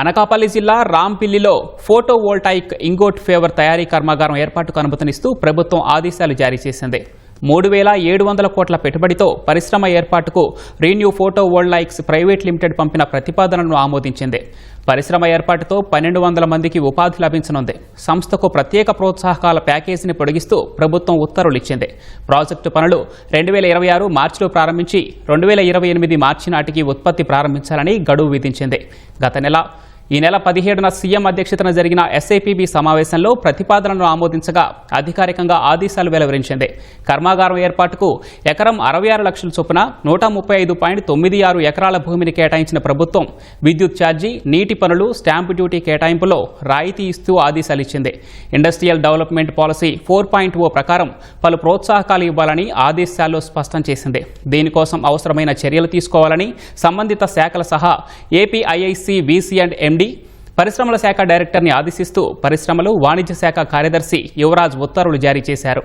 అనకాపల్లి జిల్లా రాంపిల్లిలో photovoltaic ingot wafer తయారీ కర్మాగారం ఏర్పాటుకు అనుమతినిస్తూ ప్రభుత్వం ఆదేశాలు జారీ చేసింది. మూడు వేల ఏడు వందల కోట్ల పెట్టుబడితో పరిశ్రమ ఏర్పాటుకు renew photo world likes private limited పంపిన ప్రతిపాదనను ఆమోదించింది. పరిశ్రమ ఏర్పాటుతో పన్నెండు వందల మందికి ఉపాధి లభించనుంది. సంస్థకు ప్రత్యేక ప్రోత్సాహకాల ప్యాకేజీని పొడిగిస్తూ ప్రభుత్వం ఉత్తర్వులు ఇచ్చింది ప్రాజెక్టు పనులు రెండు వేల ఇరవై ఆరు మార్చిలో ప్రారంభించి రెండు వేల ఇరవై ఎనిమిది మార్చి నాటికి ఉత్పత్తి ప్రారంభించాలని గడువు విధించింది. గత నెల ఈ నెల పదిహేడున సీఎం అధ్యక్షతన జరిగిన ఎస్ఐపిబి సమావేశంలో ప్రతిపాదనను ఆమోదించగా అధికారికంగా ఆదేశాలు వెలువరించింది. కర్మాగారం ఏర్పాటుకు ఎకరం అరవై ఆరు లక్షల చొప్పున నూట ముప్పై ఐదు పాయింట్ తొమ్మిది ఆరు ఎకరాల భూమిని కేటాయించిన ప్రభుత్వం విద్యుత్ ఛార్జీ నీటి పనులు స్టాంపు డ్యూటీ కేటాయింపులో రాయితీ ఇస్తూ ఆదేశాలు ఇచ్చింది. Industrial development policy four point O ప్రకారం పలు ప్రోత్సాహకాలు ఇవ్వాలని ఆదేశాల్లో స్పష్టం చేసింది. దీనికోసం అవసరమైన చర్యలు తీసుకోవాలని సంబంధిత శాఖల సహా ఏపీఐఐసి వీసీ అండ్ ఎండి పరిశ్రమల శాఖ డైరెక్టర్ని ఆదేశిస్తూ పరిశ్రమలు వాణిజ్య శాఖ కార్యదర్శి యువరాజ్ ఉత్తర్వులు జారీ చేశారు.